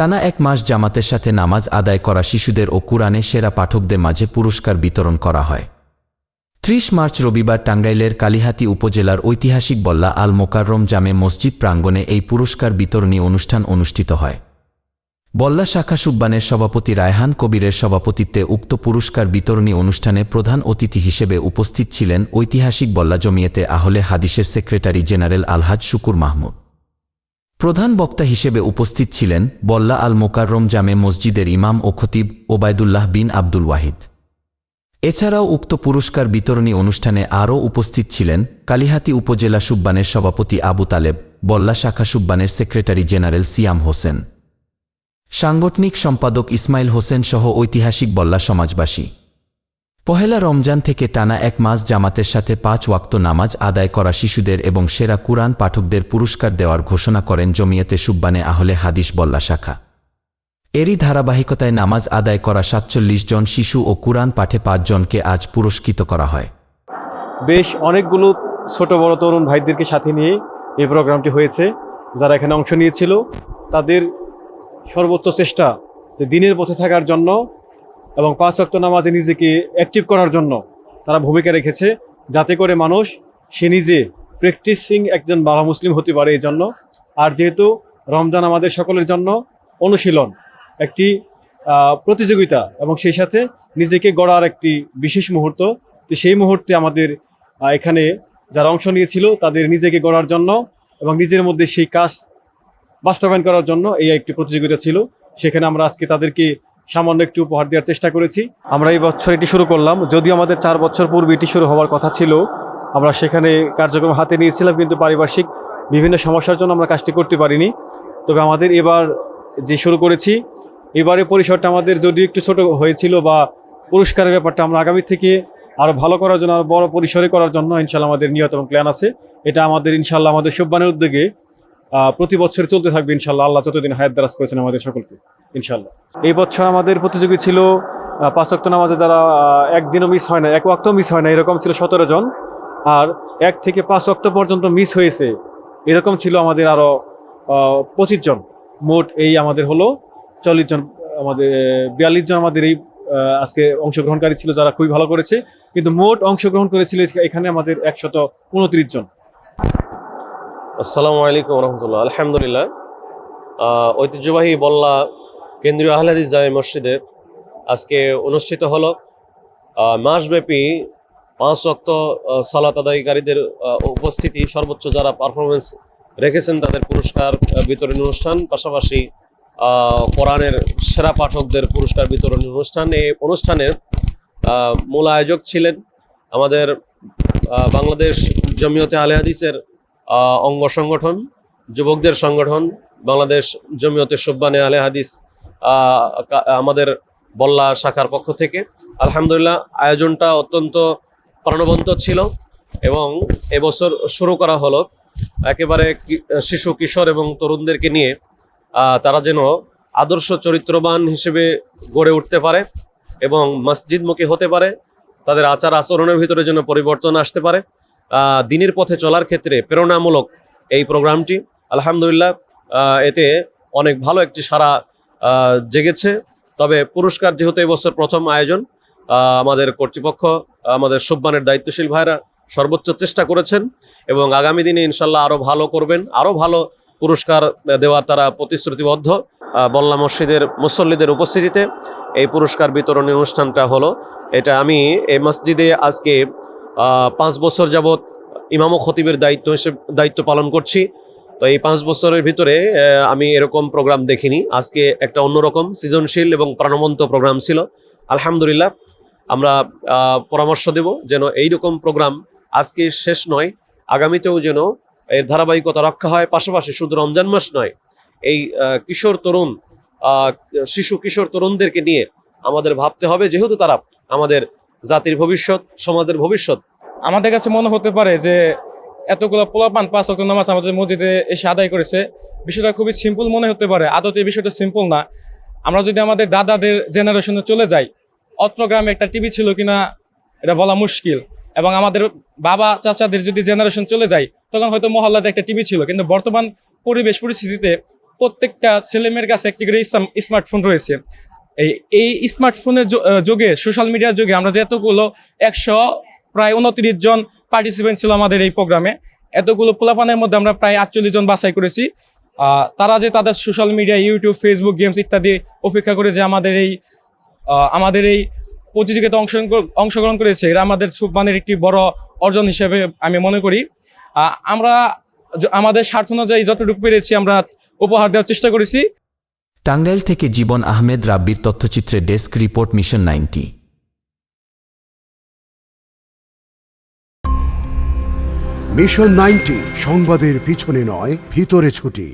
টানা এক মাস জামাতের সাথে নামাজ আদায় করা শিশুদের ও কুরআনে সেরা পাঠকদের মাঝে পুরস্কার বিতরণ করা হয়। ত্রিশ মার্চ রবিবার টাঙ্গাইলের কালিহাতি উপজেলার ঐতিহাসিক বল্লা আল মোকাররম জামে মসজিদ প্রাঙ্গণে এই পুরস্কার বিতরণী অনুষ্ঠান অনুষ্ঠিত হয়। বল্লা শাখা সুব্বানের সভাপতি রায়হান কবিরের সভাপতিত্বে উক্ত পুরস্কার বিতরণী অনুষ্ঠানে প্রধান অতিথি হিসেবে উপস্থিত ছিলেন ঐতিহাসিক বল্লা জমিয়েতে আহলে হাদিসের সেক্রেটারি জেনারেল আলহাজ শুকুর মাহমুদ। প্রধান বক্তা হিসেবে উপস্থিত ছিলেন বল্লা আল মোকাররম জামে মসজিদের ইমাম ও খতিব ওবায়দুল্লাহ বিন আব্দুল ওয়াহিদ। এছাড়াও উক্ত পুরস্কার বিতরণী অনুষ্ঠানে আরও উপস্থিত ছিলেন কালিহাতি উপজেলা সুব্বানের সভাপতি আবু তালেব, বল্লা শাখা সুব্বানের সেক্রেটারি জেনারেল সিয়াম হোসেন। সাংগঠনিক সম্পাদক ইসমাইল হোসেন সহ ঐতিহাসিক বল্লা সমাজবাসী। পহেলা রমজান থেকে টানা এক মাস জামাতের সাথে পাঁচ ওয়াক্ত নামাজ আদায় করা শিশুদের এবং সেরা কুরআন পাঠকদের পুরস্কার দেওয়ার ঘোষণা করেন জমিয়তে সুব্বানে আহলে হাদিস বল্লা শাখা। এরই ধারাবাহিকতায় নামাজ আদায় করা সাতচল্লিশ জন শিশু ও কুরআন পাঠে পাঁচজনকে আজ পুরস্কৃত করা হয়। বেশ অনেকগুলো ছোট বড় তরুণ ভাইদেরকে সাথে নিয়ে এই প্রোগ্রামটি হয়েছে। যারা এখানে অংশ নিয়েছিল, তাদের সর্বোচ্চ চেষ্টা যে দিনের পথে থাকার জন্য এবং পাঁচ অক্ত নামাজে নিজেকে অ্যাক্টিভ করার জন্য তারা ভূমিকা রেখেছে, যাতে করে মানুষ সে নিজে প্র্যাকটিসিং একজন বাবা মুসলিম হতে পারে এই জন্য। আর যেহেতু রমজান আমাদের সকলের জন্য অনুশীলন, একটি প্রতিযোগিতা এবং সেই সাথে নিজেকে গড়ার একটি বিশেষ মুহূর্ত, তো সেই মুহূর্তে আমাদের এখানে যারা অংশ নিয়েছিল তাদের নিজেকে গড়ার জন্য এবং নিজের মধ্যে সেই কাজ বাস্তবায়ন করার জন্য এই একটি প্রতিযোগিতা ছিল। সেখানে আমরা আজকে তাদেরকে সামান্য একটু উপহার দেওয়ার চেষ্টা করেছি। আমরা এই বছর এটি শুরু করলাম। যদিও আমাদের চার বছর পূর্বে এটি শুরু হওয়ার কথা ছিল, আমরা সেখানে কার্যক্রম হাতে নিয়েছিলাম, কিন্তু পারিপার্শ্বিক বিভিন্ন সমস্যার জন্য আমরা কাজটি করতে পারিনি। তবে আমাদের এবার যে শুরু করেছি এবারে পরিসরটা আমাদের যদিও একটু ছোট হয়েছিল বা পুরস্কারের ব্যাপারটা আমরা আগামী থেকে আরও ভালো করার জন্য আরও বড় পরিসরে করার জন্য ইনশাল্লাহ আমাদের নিয়ত এবং প্ল্যান আছে। এটা আমাদের ইনশাল্লাহ আমাদের সুব্বানের উদ্যোগে প্রতি বছর চলতে থাকবে ইনশাল্লাহ। আল্লাহ যতদিন হায়াত দারাজ করেছেন আমাদের সকলকে, ইনশাল্লাহ। এই বছর আমাদের প্রতিযোগী ছিল পাঁচ ওয়াক্ত নামাজে যারা একদিনও মিস হয় না, এক ওয়াক্ত মিস হয় না, এরকম ছিল সতেরো জন। আর এক থেকে পাঁচ ওয়াক্ত পর্যন্ত মিস হয়েছে, এরকম ছিল আমাদের আরও পঁচিশ জন। মোট এই আমাদের হলো চল্লিশ জন, আমাদের, বিয়াল্লিশ জন আমাদের এই আজকে অংশগ্রহণকারী ছিল যারা খুবই ভালো করেছে। কিন্তু মোট অংশগ্রহণ করেছিল এখানে আমাদের একশত উনত্রিশ জন। আসসালামু আলাইকুম রহমতুল্লাহ। আলহামদুলিল্লাহ ঐতিহ্যবাহী বল্লা কেন্দ্রীয় আহলাদিস জামে মসজিদে আজকে অনুষ্ঠিত হল মাসব্যাপী পাঁচ অক্ত সালাত আদায়কারীদের উপস্থিতি, সর্বোচ্চ যারা পারফরমেন্স রেখেছেন তাদের পুরস্কার বিতরণী অনুষ্ঠান, পাশাপাশি কোরআনের সেরা পাঠকদের পুরস্কার বিতরণী অনুষ্ঠান। এই অনুষ্ঠানের মূল আয়োজক ছিলেন আমাদের বাংলাদেশ জমিয়তে আলে হাদিসের অঙ্গ সংগঠন, যুবকদের সংগঠন, বাংলাদেশ জমিয়তে সুব্বানে আলে হাদিস আমাদের বল্লা শাখার পক্ষ থেকে। আলহামদুলিল্লাহ, আয়োজনটা অত্যন্ত প্রাণবন্ত ছিল এবং এবছর শুরু করা হলো একেবারে শিশু, কিশোর এবং তরুণদেরকে নিয়ে। তারা যেন আদর্শ চরিত্রবান হিসেবে গড়ে উঠতে পারে এবং মসজিদমুখী হতে পারে, তাদের আচার আচরণের ভিতরে যেন পরিবর্তন আসতে পারে। দিনের পথে চলার ক্ষেত্রে প্রেরণামূলক এই প্রোগ্রামটি। আলহামদুলিল্লাহ এতে অনেক ভালো একটি সারা জেগেছে। তবে পুরস্কার যেহেতু এবছর প্রথম আয়োজন আমাদের কর্তৃপক্ষ, আমাদের সুব্বানের দায়িত্বশীল ভাইরা সর্বোচ্চ চেষ্টা করেছেন এবং আগামী দিনে ইনশাল্লাহ আরও ভালো করবেন আরও ভালো পুরস্কার দেওয়ার তারা প্রতিশ্রুতিবদ্ধ বল্লা মসজিদের মুসল্লিদের উপস্থিতিতে। এই পুরস্কার বিতরণী অনুষ্ঠানটা হলো, এটা আমি এই মসজিদে আজকে পাঁচ বছর যাবৎ ইমাম খতিবের দায়িত্ব হিসেবে দায়িত্ব পালন করছি। তো এই পাঁচ বছরের ভিতরে আমি এরকম প্রোগ্রাম দেখিনি। আজকে একটা অন্যরকম সৃজনশীল এবং প্রাণবন্ত প্রোগ্রাম ছিল। আলহামদুলিল্লাহ, আমরা পরামর্শ দেব যেন এই রকম প্রোগ্রাম আজকে শেষ নয়, আগামীতেও যেন এর ধারাবাহিকতা রক্ষা হয়। পাশাপাশি শুধু রমজান মাস নয়, এই কিশোর তরুণ শিশু কিশোর তরুণদেরকে নিয়ে আমাদের ভাবতে হবে। যেহেতু তারা আমাদের জাতির ভবিষ্যৎ, সমাজের ভবিষ্যৎ? আমাদের কাছে মনে হতে পারে যে এতগুলো পোলাপান পাঁচ অক্ট নামাজ আমাদের মসজিদে এসে আদায় করেছে। বিষয়টা খুবই সিম্পল মনে হতে পারে। আদতে বিষয়টা সিম্পল না। আমরা যদি আমাদের দাদাদের জেনারেশনে চলে যাই, অত্র গ্রামে একটা টিভি ছিল কিনা, এটা বলা মুশকিল। এবং আমাদের বাবা, চাচাদের যদি জেনারেশন চলে যায়, তখন হয়তো মহল্লাতে একটা টিভি ছিল। কিন্তু বর্তমান পরিবেশ পরিস্থিতিতে প্রত্যেকটা ছেলেমেয়ের কাছে একটি করে স্মার্টফোন রয়েছে। এই স্মার্টফোনের যুগে সোশ্যাল মিডিয়ার যুগে আমরা যে এতগুলো একশো প্রায় উনত্রিশ জন পার্টিসিপেন্ট ছিল আমাদের এই প্রোগ্রামে এতগুলো পোলাপানের মধ্যে আমরা প্রায় আটচল্লিশ জন বাছাই করেছি। তারা যে তাদের social media YouTube Facebook games ইত্যাদি অপেক্ষা করে যে আমাদের এই আমাদের এই প্রতিযোগিতা অংশগ্রহণ অংশগ্রহণ করেছে এটা আমাদের সুবমানের একটি বড় অর্জন হিসেবে আমি মনে করি। আমরা আমাদের স্বার্থ অনুযায়ী যতটুকু পেরেছি আমরা উপহার দেওয়ার চেষ্টা করেছি। টাঙ্গাইল থেকে জীবন আহমেদ রাব্বির তথ্যচিত্রে desk report mission ninety. Mission ninety, সংবাদের পিছনে নয়, ভিতরে ছুটি।